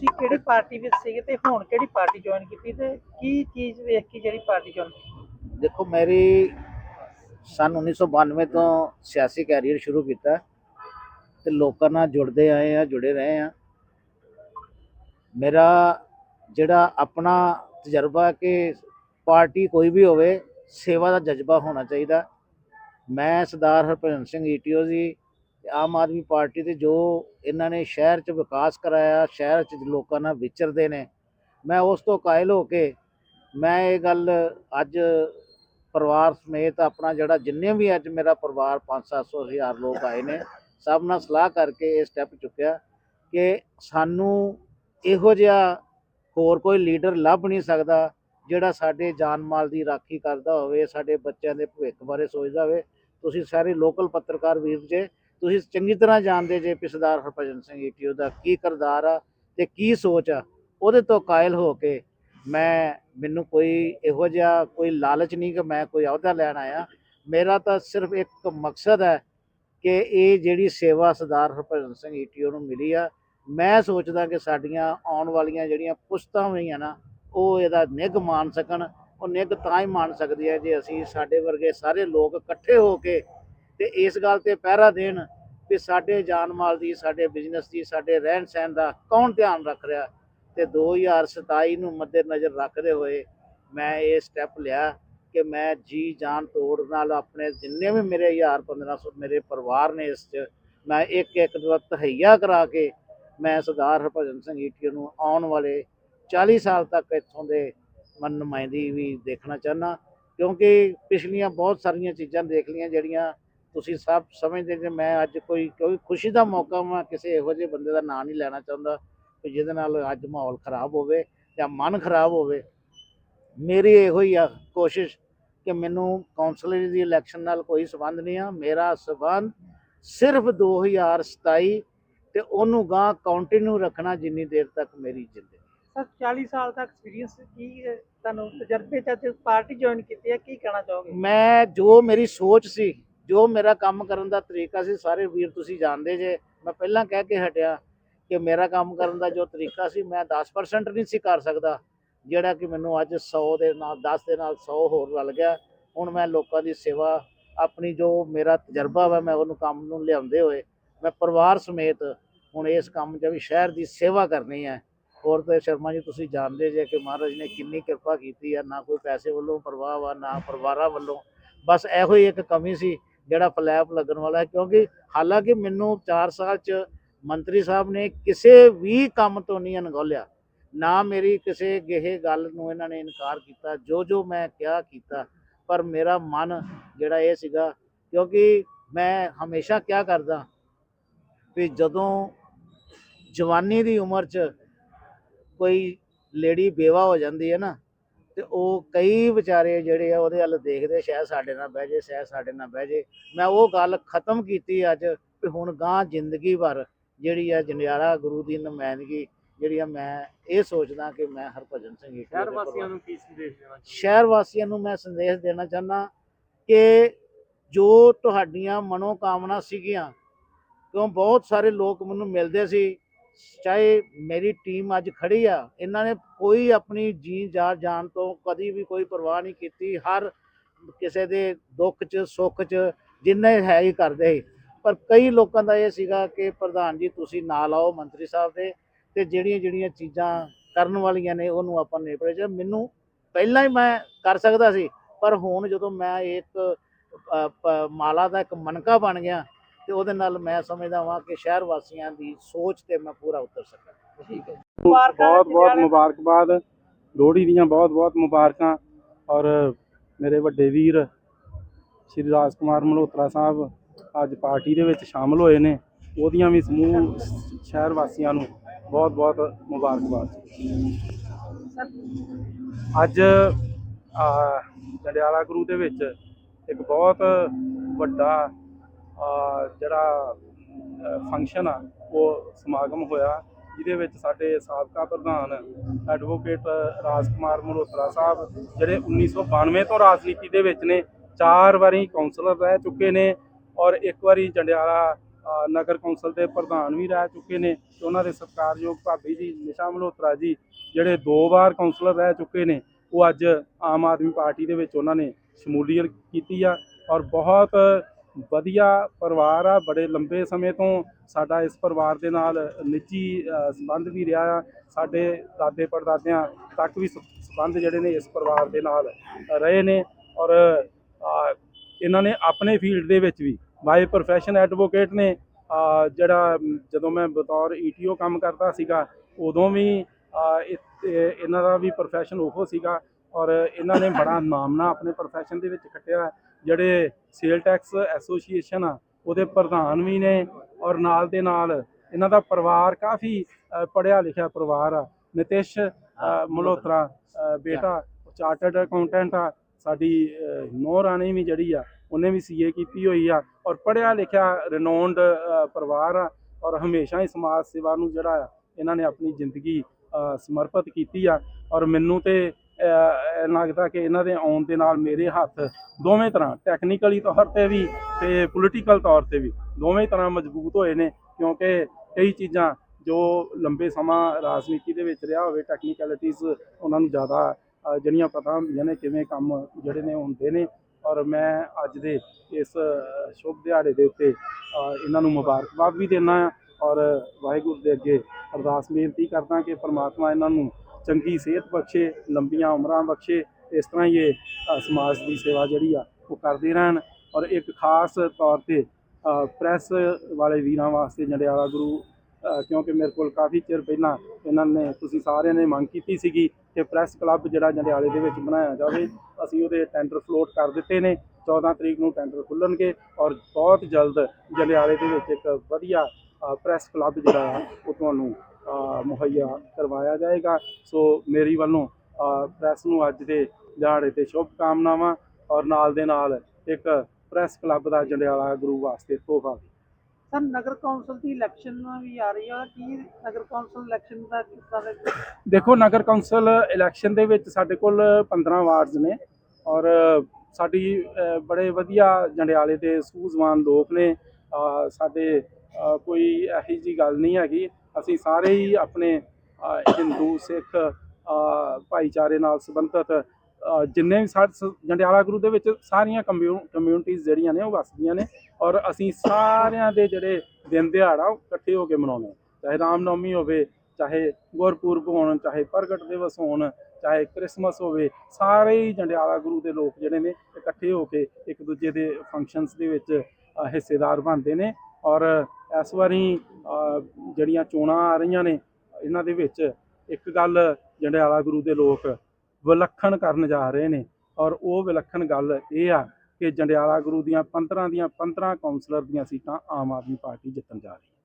ਤੁਸੀਂ ਕਿਹੜੀ ਪਾਰਟੀ ਵਿੱਚ ਸੀਗੇ ਤੇ ਹੁਣ ਕਿਹੜੀ ਪਾਰਟੀ ਜੁਆਇਨ ਕੀਤੀ ਤੇ ਕੀ ਚੀਜ਼ ਵੇਖ ਕੇ ਜਿਹੜੀ ਪਾਰਟੀ ਜੁਆਇਨ ਕੀਤੀ? ਦੇਖੋ, ਮੇਰੀ ਸਨ 1992 ਤੋਂ ਸਿਆਸੀ ਕੈਰੀਅਰ ਸ਼ੁਰੂ ਕੀਤਾ ਤੇ ਲੋਕਾਂ ਨਾਲ ਜੁੜਦੇ ਆਏ ਆ, ਜੁੜੇ ਰਹੇ ਆ। ਮੇਰਾ ਜਿਹੜਾ ਆਪਣਾ ਤਜਰਬਾ ਕਿ ਪਾਰਟੀ ਕੋਈ ਵੀ ਹੋਵੇ, ਸੇਵਾ ਦਾ ਜਜ਼ਬਾ ਹੋਣਾ ਚਾਹੀਦਾ। ਮੈਂ ਸਰਦਾਰ ਹਰਭਜਨ ਸਿੰਘ ਈਟੀਓ ਜੀ ਤੇ ਆਮ ਆਦਮੀ ਪਾਰਟੀ ਦੇ ਜੋ ਇਹਨਾਂ ਨੇ ਸ਼ਹਿਰ 'ਚ ਵਿਕਾਸ ਕਰਾਇਆ, ਸ਼ਹਿਰ 'ਚ ਲੋਕਾਂ ਨਾਲ ਵਿਚਰਦੇ ਨੇ, ਮੈਂ ਉਸ ਤੋਂ ਕਾਇਲ ਹੋ ਕੇ ਮੈਂ ਇਹ ਗੱਲ ਅੱਜ ਪਰਿਵਾਰ ਸਮੇਤ ਆਪਣਾ ਜਿਹੜਾ ਜਿੰਨੇ ਵੀ ਅੱਜ ਮੇਰਾ ਪਰਿਵਾਰ 5-700 ਹਜ਼ਾਰ ਲੋਕ ਆਏ ਨੇ, ਸਭ ਨਾਲ ਸਲਾਹ ਕਰਕੇ ਇਹ ਸਟੈਪ ਚੁੱਕਿਆ ਕਿ ਸਾਨੂੰ ਇਹੋ ਜਿਹਾ ਹੋਰ ਕੋਈ ਲੀਡਰ ਲੱਭ ਨਹੀਂ ਸਕਦਾ ਜਿਹੜਾ ਸਾਡੇ ਜਾਨ ਮਾਲ ਦੀ ਰਾਖੀ ਕਰਦਾ ਹੋਵੇ, ਸਾਡੇ ਬੱਚਿਆਂ ਦੇ ਭਵਿੱਖ ਬਾਰੇ ਸੋਚਦਾ ਹੋਵੇ। ਤੁਸੀਂ ਸਾਰੇ ਲੋਕਲ ਪੱਤਰਕਾਰ ਵੀਰ ਜੇ ਤੁਸੀਂ ਚੰਗੀ ਤਰ੍ਹਾਂ ਜਾਣਦੇ ਜੇ ਕਿ ਸਰਦਾਰ ਹਰਭਜਨ ਸਿੰਘ ਈਟੀਓ ਦਾ ਕੀ ਕਿਰਦਾਰ ਆ ਤੇ ਕੀ ਸੋਚ ਆ, ਉਹਦੇ ਤੋਂ ਕਾਇਲ ਹੋ ਕੇ ਮੈਂ, ਮੈਨੂੰ ਕੋਈ ਇਹੋ ਜਿਹਾ ਕੋਈ ਲਾਲਚ ਨਹੀਂ ਕਿ ਮੈਂ ਕੋਈ ਅਹੁਦਾ ਲੈਣ ਆਇਆ। ਮੇਰਾ ਤਾਂ ਸਿਰਫ ਇੱਕ ਮਕਸਦ ਹੈ ਕਿ ਇਹ ਜਿਹੜੀ ਸੇਵਾ ਸਰਦਾਰ ਹਰਭਜਨ ਸਿੰਘ ਈਟੀਓ ਨੂੰ ਮਿਲੀ ਆ, ਮੈਂ ਸੋਚਦਾ ਕਿ ਸਾਡੀਆਂ ਆਉਣ ਵਾਲੀਆਂ ਜਿਹੜੀਆਂ ਪੁਸ਼ਤਾਂ ਹੋਈਆਂ ਨਾ, ਉਹ ਇਹਦਾ ਨਿੱਘ ਮਾਣ ਸਕਣ, ਉਹ ਨਿੱਘ ਤਾਂ ਹੀ ਮਾਣ ਸਕਦੀ ਹੈ ਜੇ ਅਸੀਂ ਸਾਡੇ ਵਰਗੇ ਸਾਰੇ ਲੋਕ ਇਕੱਠੇ ਹੋ ਕੇ ਤੇ ਇਸ ਗੱਲ ਤੇ ਪਹਿਰਾ ਦੇਣ ਵੀ ਸਾਡੇ ਜਾਨ ਮਾਲ ਦੀ, ਸਾਡੇ ਬਿਜ਼ਨਸ ਦੀ, ਸਾਡੇ ਰਹਿਣ ਸਹਿਣ ਦਾ ਕੌਣ ਧਿਆਨ ਰੱਖ ਰਿਹਾ? ਤੇ 2027 ਨੂੰ ਮੱਦੇ ਨਜ਼ਰ ਰੱਖਦੇ ਹੋਏ ਮੈਂ ਇਹ ਸਟੈਪ ਲਿਆ ਕਿ ਮੈਂ ਜੀ ਜਾਨ ਤੋੜ ਨਾਲ ਆਪਣੇ ਜਿੰਨੇ ਵੀ ਮੇਰੇ 1000 1500 ਮੇਰੇ ਪਰਿਵਾਰ ਨੇ ਇਸ 'ਚ, ਮੈਂ ਇੱਕ ਇੱਕ ਦਾ ਤਹਈਆ ਕਰਾ ਕੇ ਮੈਂ ਸਰਦਾਰ ਹਰਭਜਨ ਸਿੰਘ ਈਟੀਓ ਨੂੰ ਆਉਣ ਵਾਲੇ 40 ਸਾਲ ਤੱਕ ਇੱਥੋਂ ਦੇ ਮਨ ਨੁਮਾਇੰਦੀ ਵੀ ਦੇਖਣਾ ਚਾਹੁੰਦਾ। ਕਿਉਂਕਿ ਪਿਛਲੀਆਂ ਬਹੁਤ ਸਾਰੀਆਂ ਚੀਜ਼ਾਂ ਦੇਖ ਲਈਆਂ ਜਿਹੜੀਆਂ ਤੁਸੀਂ ਸਭ ਸਮਝਦੇ ਕਿ ਮੈਂ ਅੱਜ ਕੋਈ ਕੋਈ ਖੁਸ਼ੀ ਦਾ ਮੌਕਾ ਮੈਂ ਕਿਸੇ ਇਹੋ ਜਿਹੇ ਬੰਦੇ ਦਾ ਨਾਂ ਨਹੀਂ ਲੈਣਾ ਚਾਹੁੰਦਾ ਕਿ ਜਿਹਦੇ ਨਾਲ ਅੱਜ ਮਾਹੌਲ ਖਰਾਬ ਹੋਵੇ ਜਾਂ ਮਨ ਖਰਾਬ ਹੋਵੇ। ਮੇਰੀ ਇਹੋ ਹੀ ਆ ਕੋਸ਼ਿਸ਼ ਕਿ ਮੈਨੂੰ ਕੌਂਸਲਰ ਦੀ ਇਲੈਕਸ਼ਨ ਨਾਲ ਕੋਈ ਸੰਬੰਧ ਨਹੀਂ ਆ। ਮੇਰਾ ਸੰਬੰਧ ਸਿਰਫ 2027 ਤੇ ਉਹਨੂੰ ਗਾਂ ਕੰਟੀਨਿਊ ਰੱਖਣਾ ਜਿੰਨੀ ਦੇਰ ਤੱਕ ਮੇਰੀ ਜ਼ਿੰਦਗੀ ਸਰ 40 ਸਾਲ ਦਾ ਐਕਸਪੀਰੀਅੰਸ ਕੀ ਤੁਹਾਨੂੰ ਤਜਰਬੇ ਚ ਪਾਰਟੀ ਜੁਆਇਨ ਕੀਤੀ ਹੈ ਕੀ ਕਹਿਣਾ ਚਾਹੋਗੇ? ਮੈਂ ਜੋ ਮੇਰੀ ਸੋਚ ਸੀ ਜੋ ਮੇਰਾ ਕੰਮ ਕਰਨ ਦਾ ਤਰੀਕਾ ਸੀ, ਸਾਰੇ ਵੀਰ ਤੁਸੀਂ ਜਾਣਦੇ ਜੇ। ਮੈਂ ਪਹਿਲਾਂ ਕਹਿ ਕੇ ਹਟਿਆ ਕਿ ਮੇਰਾ ਕੰਮ ਕਰਨ ਦਾ ਜੋ ਤਰੀਕਾ ਸੀ, ਮੈਂ 10% ਨਹੀਂ ਸੀ ਕਰ ਸਕਦਾ, ਜਿਹੜਾ ਕਿ ਮੈਨੂੰ ਅੱਜ 100 ਦੇ ਨਾਲ 10 ਦੇ ਨਾਲ 100 ਹੋਰ ਰਲ ਗਿਆ। ਹੁਣ ਮੈਂ ਲੋਕਾਂ ਦੀ ਸੇਵਾ, ਆਪਣੀ ਜੋ ਮੇਰਾ ਤਜਰਬਾ ਵਾ, ਮੈਂ ਉਹਨੂੰ ਕੰਮ ਨੂੰ ਲਿਆਉਂਦੇ ਹੋਏ, ਮੈਂ ਪਰਿਵਾਰ ਸਮੇਤ ਹੁਣ ਇਸ ਕੰਮ 'ਚ ਵੀ ਸ਼ਹਿਰ ਦੀ ਸੇਵਾ ਕਰਨੀ ਹੈ। ਹੋਰ ਤੇ ਸ਼ਰਮਾ ਜੀ, ਤੁਸੀਂ ਜਾਣਦੇ ਜੇ ਕਿ ਮਹਾਰਾਜ ਨੇ ਕਿੰਨੀ ਕਿਰਪਾ ਕੀਤੀ ਆ ਨਾ ਕੋਈ ਪੈਸੇ ਵੱਲੋਂ ਪਰਵਾਹ ਵਾ, ਨਾ ਪਰਿਵਾਰਾਂ ਵੱਲੋਂ। ਬਸ ਇਹੋ ਹੀ ਇੱਕ ਕਮੀ ਸੀ ਜਿਹੜਾ ਫਲੈਪ ਲੱਗਣ ਵਾਲਾ ਹੈ, ਕਿਉਂਕਿ ਹਾਲਾਂਕਿ ਮੈਨੂੰ 4 ਸਾਲ 'ਚ ਮੰਤਰੀ ਸਾਹਿਬ ਨੇ ਕਿਸੇ ਵੀ ਕੰਮ ਤੋਂ ਨਹੀਂ ਅਣਗੌਲਿਆ, ਨਾ ਮੇਰੀ ਕਿਸੇ ਗੇਹੇ ਗੱਲ ਨੂੰ ਇਹਨਾਂ ਨੇ ਇਨਕਾਰ ਕੀਤਾ, ਜੋ ਜੋ ਮੈਂ ਕਿਹਾ ਕੀਤਾ, ਪਰ ਮੇਰਾ ਮਨ ਜਿਹੜਾ ਇਹ ਸੀਗਾ, ਕਿਉਂਕਿ ਮੈਂ ਹਮੇਸ਼ਾ ਕਿਹਾ ਕਰਦਾ ਵੀ ਜਦੋਂ ਜਵਾਨੀ ਦੀ ਉਮਰ 'ਚ ਕੋਈ ਲੇਡੀ ਬੇਵਾ ਹੋ ਜਾਂਦੀ ਹੈ ਨਾ ਤੇ ਉਹ ਕਈ ਵਿਚਾਰੇ ਜਿਹੜੇ ਆ ਉਹਦੇ ਵੱਲ ਦੇਖਦੇ ਸ਼ਾਇਦ ਸਾਡੇ ਨਾਲ ਬਹਿ ਜੇ ਸ਼ਾਇਦ ਸਾਡੇ ਨਾਲ ਬਹਿ ਜੇ। ਮੈਂ ਉਹ ਗੱਲ ਖਤਮ ਕੀਤੀ ਅੱਜ ਵੀ ਹੁਣ ਗਾਂ ਜ਼ਿੰਦਗੀ ਭਰ ਜਿਹੜੀ ਆ ਜੰਡਿਆਲਾ ਗੁਰੂ ਦੀ ਨੁਮਾਇੰਦਗੀ ਜਿਹੜੀ ਆ ਮੈਂ ਇਹ ਸੋਚਦਾ ਕਿ ਮੈਂ ਹਰਭਜਨ ਸਿੰਘ ਈਟੀਓ ਸ਼ਹਿਰ ਵਾਸੀਆਂ ਨੂੰ ਕੀ ਸੰਦੇਸ਼ ਦੇਣਾ ਸ਼ਹਿਰ ਵਾਸੀਆਂ ਨੂੰ ਮੈਂ ਸੰਦੇਸ਼ ਦੇਣਾ ਚਾਹੁੰਦਾ ਕਿ ਜੋ ਤੁਹਾਡੀਆਂ ਮਨੋਕਾਮਨਾ ਸੀਗੀਆਂ ਕਿਉਂ ਬਹੁਤ ਸਾਰੇ ਲੋਕ ਮੈਨੂੰ ਮਿਲਦੇ ਸੀ ਚਾਹੇ ਮੇਰੀ ਟੀਮ ਅੱਜ ਖੜੀ ਆ, ਇਹਨਾਂ ਨੇ ਕੋਈ ਆਪਣੀ ਜੀ ਜਾ ਜਾਣ ਤੋਂ ਕਦੀ ਵੀ ਕੋਈ ਪਰਵਾਹ ਨਹੀਂ ਕੀਤੀ, ਹਰ ਕਿਸੇ ਦੇ ਦੁੱਖ 'ਚ, ਸੁੱਖ 'ਚ, ਜਿੰਨੇ ਹੈ ਹੀ ਕਰਦੇ ਸੀ। ਪਰ ਕਈ ਲੋਕਾਂ ਦਾ ਇਹ ਸੀਗਾ ਕਿ ਪ੍ਰਧਾਨ ਜੀ, ਤੁਸੀਂ ਨਾਲ ਆਓ ਮੰਤਰੀ ਸਾਹਿਬ ਦੇ ਤੇ ਜਿਹੜੀਆਂ ਜਿਹੜੀਆਂ ਚੀਜ਼ਾਂ ਕਰਨ ਵਾਲੀਆਂ ਨੇ, ਉਹਨੂੰ ਆਪਾਂ ਨਿਪੜੇ ਚ, ਮੈਨੂੰ ਪਹਿਲਾਂ ਹੀ ਮੈਂ ਕਰ ਸਕਦਾ ਸੀ, ਪਰ ਹੁਣ ਜਦੋਂ ਮੈਂ ਇੱਕ ਮਾਲਾ ਦਾ ਇੱਕ ਮਨਕਾ ਬਣ ਗਿਆ ਤੇ ਉਹਦੇ ਨਾਲ ਮੈਂ ਸਮਝਦਾ ਵਾਂ ਕਿ ਸ਼ਹਿਰ ਵਾਸੀਆਂ ਦੀ ਸੋਚ ਤੇ ਮੈਂ ਪੂਰਾ ਉਤਰ ਸਕਾਂ। ਠੀਕ ਹੈ ਬਹੁਤ ਬਹੁਤ ਮੁਬਾਰਕਬਾਦ। ਲੋਹੜੀ ਦੀਆਂ ਬਹੁਤ ਬਹੁਤ ਮੁਬਾਰਕਾਂ। ਔਰ ਮੇਰੇ ਵੱਡੇ ਵੀਰ ਸ਼੍ਰੀ ਰਾਜ ਕੁਮਾਰ ਮਲਹੋਤਰਾ ਸਾਹਿਬ ਅੱਜ ਪਾਰਟੀ ਦੇ ਵਿੱਚ ਸ਼ਾਮਲ ਹੋਏ ਨੇ। ਉਹਦੀਆਂ ਵੀ ਸਮੂਹ ਸ਼ਹਿਰ ਵਾਸੀਆਂ ਨੂੰ ਬਹੁਤ ਬਹੁਤ ਮੁਬਾਰਕਬਾਦ। ਅੱਜ ਆ, ਜੰਡਿਆਲਾ ਗੁਰੂ ਦੇ ਵਿੱਚ ਇੱਕ ਬਹੁਤ ਵੱਡਾ ਜਿਹੜਾ ਫੰਕਸ਼ਨ ਆ, ਉਹ ਸਮਾਗਮ ਹੋਇਆ, ਜਿਹਦੇ ਵਿੱਚ ਸਾਡੇ ਸਾਬਕਾ ਪ੍ਰਧਾਨ ਐਡਵੋਕੇਟ ਰਾਜ ਕੁਮਾਰ ਮਲਹੋਤਰਾ ਸਾਹਿਬ, ਜਿਹੜੇ 1992 ਤੋਂ ਰਾਜਨੀਤੀ ਦੇ ਵਿੱਚ ਨੇ, ਚਾਰ ਵਾਰੀ ਕਾਉਂਸਲਰ ਰਹਿ ਚੁੱਕੇ ਨੇ ਔਰ ਇੱਕ ਵਾਰੀ ਜੰਡਿਆਲਾ ਨਗਰ ਕੌਂਸਲ ਦੇ ਪ੍ਰਧਾਨ ਵੀ ਰਹਿ ਚੁੱਕੇ ਨੇ ਤੇ ਉਹਨਾਂ ਦੇ ਸਤਿਕਾਰਯੋਗ ਭਾਬੀ ਜੀ ਨਿਸ਼ਾ ਮਲਹੋਤਰਾ ਜੀ, ਜਿਹੜੇ ਦੋ ਵਾਰ ਕੌਂਸਲਰ ਰਹਿ ਚੁੱਕੇ ਨੇ, ਉਹ ਅੱਜ ਆਮ ਆਦਮੀ ਪਾਰਟੀ ਦੇ ਵਿੱਚ ਉਹਨਾਂ ਨੇ ਸ਼ਮੂਲੀਅਤ ਕੀਤੀ ਆ ਔਰ ਬਹੁਤ ਵਧੀਆ ਪਰਿਵਾਰ ਆ ਬੜੇ ਲੰਬੇ ਸਮੇਂ ਤੋਂ ਸਾਡਾ ਇਸ ਪਰਿਵਾਰ ਦੇ ਨਾਲ ਨਿੱਜੀ ਅ, ਸੰਬੰਧ ਵੀ ਰਿਹਾ ਆ। ਸਾਡੇ ਦਾਦੇ ਪੜਦਾਦਿਆਂ ਤੱਕ ਵੀ ਸ- ਸੰਬੰਧ ਜਿਹੜੇ ਨੇ ਇਸ ਪਰਿਵਾਰ ਦੇ ਨਾਲ ਰਹੇ ਨੇ ਔਰ ਇਹਨਾਂ ਨੇ ਆਪਣੇ ਫੀਲਡ ਦੇ ਵਿੱਚ ਵੀ ਬਾਈ ਪ੍ਰੋਫੈਸ਼ਨ ਐਡਵੋਕੇਟ ਨੇ ਜਿਹੜਾ ਜਦੋਂ ਮੈਂ ਬਤੌਰ ਈਟੀਓ ਕੰਮ ਕਰਦਾ ਸੀਗਾ ਉਦੋਂ ਵੀ ਇਹਨਾਂ ਦਾ ਵੀ ਪ੍ਰੋਫੈਸ਼ਨ ਉਹੋ ਸੀਗਾ ਔਰ ਇਹਨਾਂ ਨੇ ਬੜਾ ਨਾਮਨਾ ਆਪਣੇ ਪ੍ਰੋਫੈਸ਼ਨ ਦੇ ਵਿੱਚ ਖੱਟਿਆ। ਜਿਹੜੇ ਸੇਲ ਟੈਕਸ ਐਸੋਸੀਏਸ਼ਨ ਆ ਉਹਦੇ ਪ੍ਰਧਾਨ ਵੀ ਨੇ ਔਰ ਨਾਲ ਦੇ ਨਾਲ ਇਹਨਾਂ ਦਾ ਪਰਿਵਾਰ ਕਾਫੀ ਅ, ਪੜ੍ਹਿਆ ਲਿਖਿਆ ਪਰਿਵਾਰ ਆ। ਨਿਤਿਸ਼ ਅ, ਬੇਟਾ ਚਾਰਟਰਡ ਅਕਾਊਂਟੈਂਟ ਆ। ਸਾਡੀ ਨੋ ਰਾਣੀ ਵੀ ਜਿਹੜੀ ਆ ਉਹਨੇ ਵੀ ਸੀਏ ਕੀਤੀ ਹੋਈ ਆ ਔਰ ਪੜ੍ਹਿਆ ਲਿਖਿਆ ਰਿਨੋਨਡ ਪਰਿਵਾਰ ਆ ਔਰ ਹਮੇਸ਼ਾ ਹੀ ਸਮਾਜ ਸੇਵਾ ਨੂੰ ਜਿਹੜਾ ਇਹਨਾਂ ਨੇ ਆਪਣੀ ਜ਼ਿੰਦਗੀ ਸਮਰਪਿਤ ਕੀਤੀ ਆ। ਔਰ ਮੈਨੂੰ ਤੇ ਲੱਗਦਾ ਕਿ ਇਹਨਾਂ ਦੇ ਆਉਣ ਦੇ ਨਾਲ ਮੇਰੇ ਹੱਥ ਦੋਵੇਂ ਤਰ੍ਹਾਂ ਟੈਕਨੀਕਲੀ ਤੌਰ ਤੇ ਵੀ ਤੇ ਪੋਲੀਟੀਕਲ ਤੌਰ ਤੇ ਵੀ ਦੋਵੇਂ ਤਰ੍ਹਾਂ ਮਜ਼ਬੂਤ ਹੋਏ ਨੇ, ਕਿਉਂਕਿ ਕਈ ਚੀਜ਼ਾਂ ਜੋ ਲੰਬੇ ਸਮਾਂ ਰਾਜਨੀਤੀ ਦੇ ਵਿੱਚ ਰਿਹਾ ਹੋਵੇ ਟੈਕਨੀਕੈਲਿਟੀਜ਼ ਉਹਨਾਂ ਨੂੰ ਜ਼ਿਆਦਾ ਜਿਹੜੀਆਂ ਪਤਾ ਹੁੰਦੀਆਂ ਨੇ ਕਿਵੇਂ ਕੰਮ ਜਿਹੜੇ ਨੇ ਹੁੰਦੇ ਨੇ, ਔਰ ਮੈਂ ਅੱਜ ਦੇ ਇਸ ਸ਼ੁਭ ਦਿਹਾੜੇ ਦੇ ਉੱਤੇ ਇਹਨਾਂ ਨੂੰ ਮੁਬਾਰਕਬਾਦ ਵੀ ਦਿੰਦਾ ਆ ਔਰ ਵਾਹਿਗੁਰੂ ਦੇ ਅੱਗੇ ਅਰਦਾਸ ਬੇਨਤੀ ਕਰਦਾ ਕਿ ਪ੍ਰਮਾਤਮਾ ਇਹਨਾਂ ਨੂੰ ਚੰਗੀ ਸਿਹਤ ਬਖਸ਼ੇ ਲੰਬੀਆਂ ਉਮਰਾਂ ਬਖਸ਼ੇ ਇਸ ਤਰ੍ਹਾਂ ਹੀ ਇਹ ਸਮਾਜ ਦੀ ਸੇਵਾ ਜਿਹੜੀ ਆ ਉਹ ਕਰਦੇ ਰਹਿਣ ਔਰ ਇੱਕ ਖਾਸ ਤੌਰ ਤੇ ਪ੍ਰੈਸ ਵਾਲੇ ਵੀਰਾਂ ਵਾਸਤੇ ਜੰਡਿਆਲਾ ਗੁਰੂ ਕਿਉਂਕਿ ਮੇਰੇ ਕੋਲ ਕਾਫੀ ਚਿਰ ਪਹਿਲਾਂ ਇਹਨਾਂ ਨੇ ਤੁਸੀਂ ਸਾਰਿਆਂ ਨੇ ਮੰਗ ਕੀਤੀ ਸੀਗੀ ਕਿ ਪ੍ਰੈਸ ਕਲੱਬ ਜਿਹੜਾ ਜੰਡਿਆਲੇ ਦੇ ਵਿੱਚ ਬਣਾਇਆ ਜਾਵੇ ਅਸੀਂ ਉਹਦੇ ਟੈਂਡਰ ਫਲੋਟ ਕਰ ਦਿੱਤੇ ਨੇ 14 ਤਰੀਕ ਨੂੰ ਟੈਂਡਰ ਖੁੱਲਣਗੇ ਔਰ ਬਹੁਤ ਜਲਦ ਜੰਡਿਆਲੇ ਦੇ ਵਿੱਚ ਇੱਕ ਵਧੀਆ ਅ, ਪ੍ਰੈਸ ਕਲੱਬ ਜਿਹੜਾ ਆ ਉਹ ਤੁਹਾਨੂੰ ਮੁਹੱਈਆ ਕਰਵਾਇਆ ਜਾਏਗਾ। ਸੋ ਮੇਰੀ ਵੱਲੋਂ ਪ੍ਰੈਸ ਨੂੰ ਅੱਜ ਦੇ ਦਿਹਾੜੇ ਤੇ ਸ਼ੁਭ ਕਾਮਨਾਵਾਂ ਔਰ ਨਾਲ ਦੇ ਨਾਲ ਇੱਕ ਪ੍ਰੈਸ ਕਲੱਬ ਦਾ ਜੰਡਿਆਲਾ ਗੁਰੂ ਵਾਸਤੇ ਤੋਹਫਾ ਸਰ ਨਗਰ ਕੌਂਸਲ ਦੀ ਇਲੈਕਸ਼ਨ ਵੀ ਆ ਰਹੀ ਆ। ਕੀ ਨਗਰ ਕੌਂਸਲ ਇਲੈਕਸ਼ਨ ਦਾ ਕਿਸ ਤਰ੍ਹਾਂ ਦੇਖੋ ਨਗਰ ਕੌਂਸਲ ਇਲੈਕਸ਼ਨ ਦੇ ਵਿੱਚ ਸਾਡੇ ਕੋਲ 15 ਵਾਰਡਸ ਨੇ ਔਰ ਸਾਡੀ ਬੜੇ ਵਧੀਆ ਜੰਡਿਆਲੇ ਦੇ ਸੂਝਵਾਨ ਲੋਕ ਨੇ। ਸਾਡੇ ਕੋਈ ਇਹੋ ਜੀ ਗੱਲ ਨਹੀਂ ਹੈਗੀ। ਅਸੀਂ ਸਾਰੇ ਹੀ ਆਪਣੇ ਹਿੰਦੂ, ਸਿੱਖ ਭਾਈਚਾਰੇ ਨਾਲ ਸੰਬੰਧਿਤ ਜਿੰਨੇ ਵੀ ਸਾਡੇ ਜੰਡਿਆਲਾ ਗੁਰੂ ਦੇ ਵਿੱਚ ਸਾਰੀਆਂ ਕਮਿਊਨਿਟੀਜ਼ ਜਿਹੜੀਆਂ ਨੇ ਉਹ ਵਸਦੀਆਂ ਨੇ ਔਰ ਅਸੀਂ ਸਾਰਿਆਂ ਦੇ ਜਿਹੜੇ ਦਿਨ ਦਿਹਾੜਾ ਉਹ ਇਕੱਠੇ ਹੋ ਕੇ ਮਨਾਉਂਦੇ ਹਾਂ। ਚਾਹੇ ਰਾਮਨੌਮੀ ਹੋਵੇ, ਚਾਹੇ ਗੁਰਪੁਰਬ ਹੋਣ, ਚਾਹੇ ਪ੍ਰਗਟ ਦਿਵਸ ਹੋਣ, ਚਾਹੇ ਕ੍ਰਿਸਮਸ ਹੋਵੇ, ਸਾਰੇ ਹੀ ਜੰਡਿਆਲਾ ਗੁਰੂ ਦੇ ਲੋਕ ਜਿਹੜੇ ਨੇ ਇਕੱਠੇ ਹੋ ਕੇ ਇੱਕ ਦੂਜੇ ਦੇ ਫੰਕਸ਼ਨਸ ਦੇ ਵਿੱਚ ਹਿੱਸੇਦਾਰ ਬਣਦੇ ਨੇ ਔਰ ਇਸ ਵਾਰੀ ਜਿਹੜੀਆਂ ਚੋਣਾਂ ਆ ਰਹੀਆਂ ਨੇ, ਇਹਨਾਂ ਦੇ ਵਿੱਚ ਇੱਕ ਗੱਲ ਜੰਡਿਆਲਾ ਗੁਰੂ ਦੇ ਲੋਕ ਵਿਲੱਖਣ ਕਰਨ ਜਾ ਰਹੇ ਨੇ ਔਰ ਉਹ ਵਿਲੱਖਣ ਗੱਲ ਇਹ ਆ ਕਿ ਜੰਡਿਆਲਾ ਗੁਰੂ ਦੀਆਂ 15 ਦੀਆਂ 15 ਕਾਉਂਸਲਰ ਦੀਆਂ ਸੀਟਾਂ ਆਮ ਆਦਮੀ ਪਾਰਟੀ ਜਿੱਤਣ ਜਾ ਰਹੀ ਹੈ।